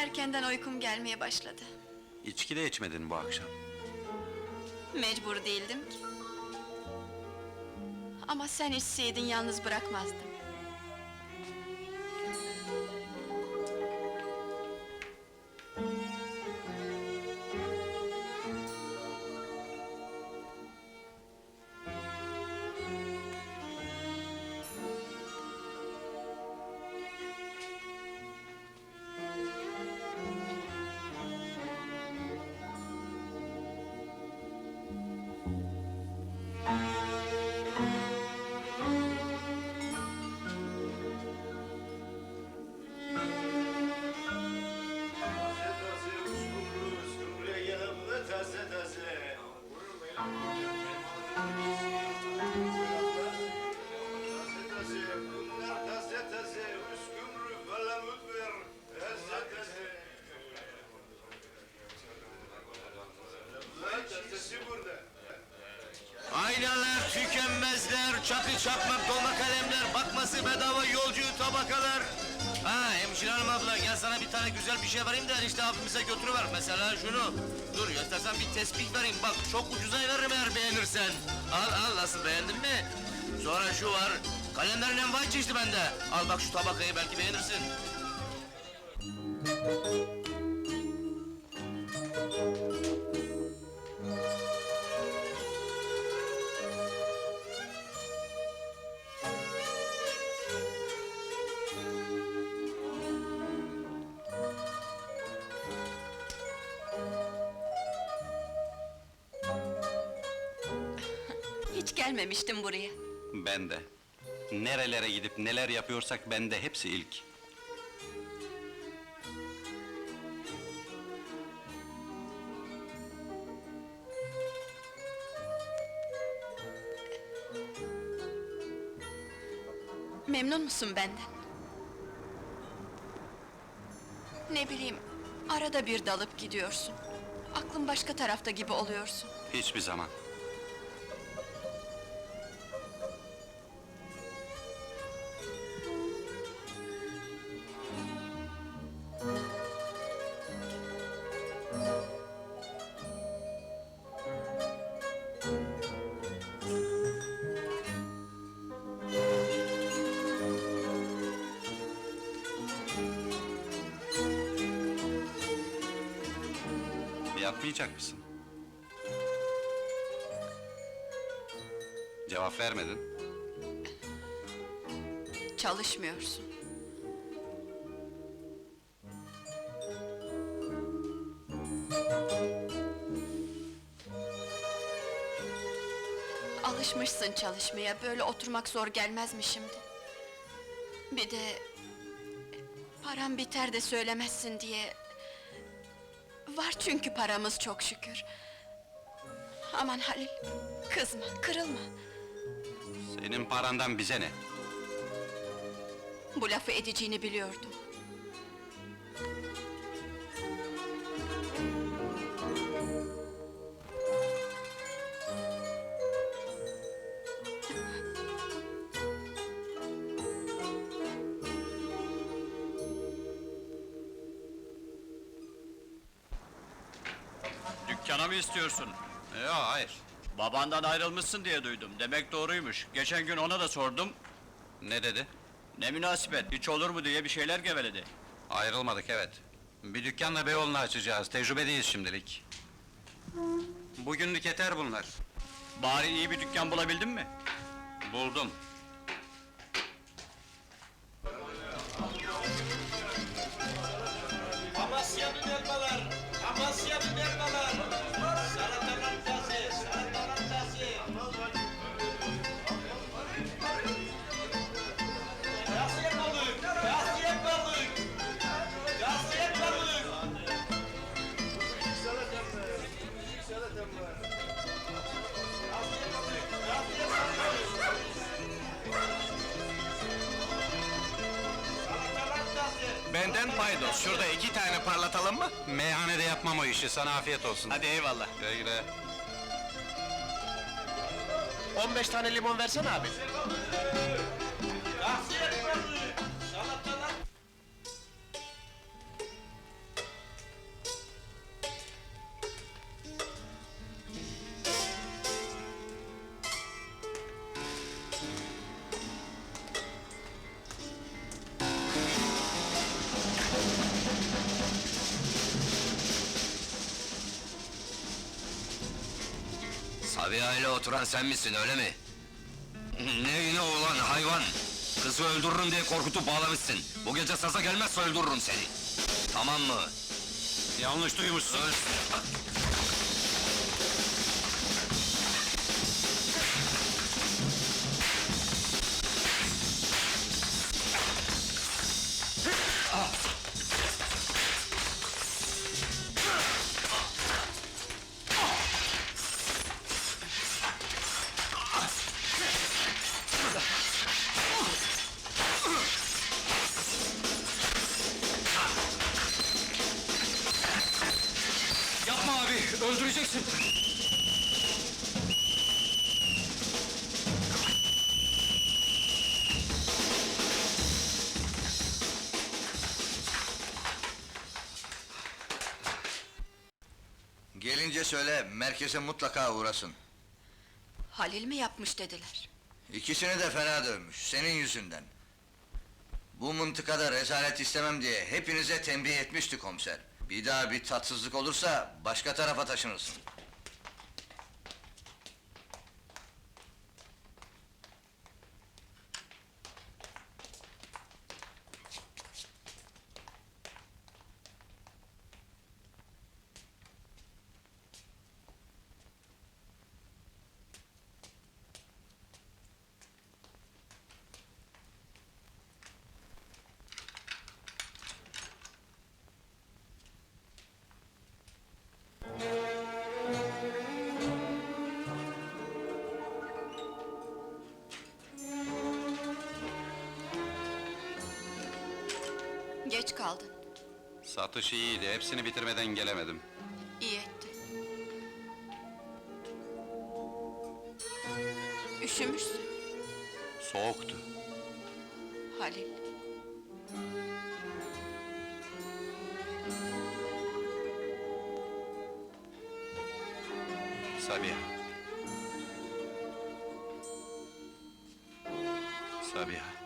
Erkenden uykum gelmeye başladı. İçki de içmedin bu akşam. Mecbur değildim ki. Ama sen içseydin yalnız bırakmazdım. Burada. Aynalar, tükenmezler, çakı çakmak, dolma kalemler, bakması bedava yolcu tabakalar. Ha hemşire hanım abla gel sana bir tane güzel bir şey vereyim de işte abimize götürüver. Mesela şunu. Dur göstersen bir tespih vereyim bak çok ucuza veririm eğer beğenirsen. Al al nasıl beğendin mi? Sonra şu var. Kalemlerin envai çeşidi bende. Al bak şu tabakayı belki beğenirsin. Gelmemiştim buraya. Ben de. Nerelere gidip neler yapıyorsak bende hepsi ilk. Memnun musun benden? Ne bileyim, arada bir dalıp gidiyorsun. Aklın başka tarafta gibi oluyorsun. Hiçbir zaman. Yapmayacak mısın? Cevap vermedin. Çalışmıyorsun. Alışmışsın çalışmaya, böyle oturmak zor gelmez mi şimdi? Bir de... Param biter de söylemezsin diye... Var çünkü paramız çok şükür. Aman Halil, kızma, kırılma. Senin parandan bize ne? Bu lafı edeceğini biliyordum. Mı istiyorsun? Yok hayır. Babandan ayrılmışsın diye duydum. Demek doğruymuş. Geçen gün ona da sordum. Ne dedi? Ne münasebet, hiç olur mu diye bir şeyler geveledi. Ayrılmadık evet. Bir dükkanla Beyoğlu'nu açacağız. Tecrübedeyiz şimdilik. Bugünlük yeter bunlar. Bari iyi bir dükkan bulabildin mi? Buldum. Amasya'nın elmalar, Amasya'nın elmalar. Paydos. Şurada iki tane parlatalım mı? Meyhanede yapmam o işi. Sana afiyet olsun. Hadi eyvallah. Güle güle. 15 tane limon versene abi. Yasıya İle oturan sen misin öyle mi? Ne ne oğlan hayvan! Kızı öldürürüm diye korkutup bağlamışsın. Bu gece sasa gelmezse öldürürüm seni. Tamam mı? Yanlış duymuşsun. Öl. Öldüreceksin. Gelince söyle, merkeze mutlaka uğrasın. Halil mi yapmış dediler. İkisini de fena dövmüş, senin yüzünden. Bu mıntıkada rezalet istemem diye hepinize tembih etmişti komiser. Bir daha bir tatsızlık olursa başka tarafa taşınırsın. Satış iyiydi, hepsini bitirmeden gelemedim. İyi ettin. Üşümüşsün Soğuktu. Halil. Sabiha. Sabiha.